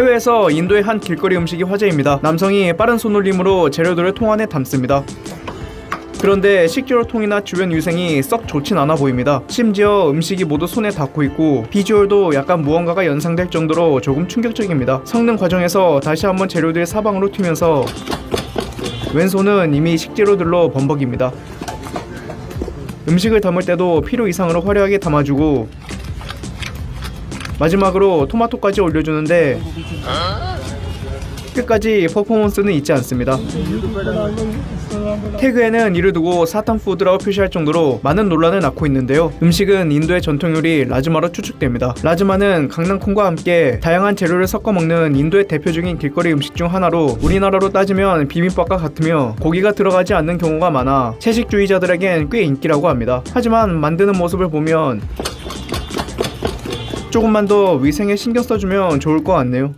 해외에서 인도의 한 길거리 음식이 화제입니다. 남성이 빠른 손놀림으로 재료들을 통 안에 담습니다. 그런데 식재료 통이나 주변 위생이 썩 좋진 않아 보입니다. 심지어 음식이 모두 손에 닿고 있고 비주얼도 약간 무언가가 연상될 정도로 조금 충격적입니다. 성능 과정에서 다시 한번 재료들이 사방으로 튀면서 왼손은 이미 식재료들로 범벅입니다. 음식을 담을 때도 필요 이상으로 화려하게 담아주고 마지막으로 토마토까지 올려주는데 끝까지 퍼포먼스는 잊지 않습니다. 태그에는 이를 두고 사탄 푸드라고 표시할 정도로 많은 논란을 낳고 있는데요. 음식은 인도의 전통 요리 라즈마로 추측됩니다. 라즈마는 강낭콩과 함께 다양한 재료를 섞어 먹는 인도의 대표적인 길거리 음식 중 하나로 우리나라로 따지면 비빔밥과 같으며 고기가 들어가지 않는 경우가 많아 채식주의자들에겐 꽤 인기라고 합니다. 하지만 만드는 모습을 보면 조금만 더 위생에 신경 써주면 좋을 것 같네요.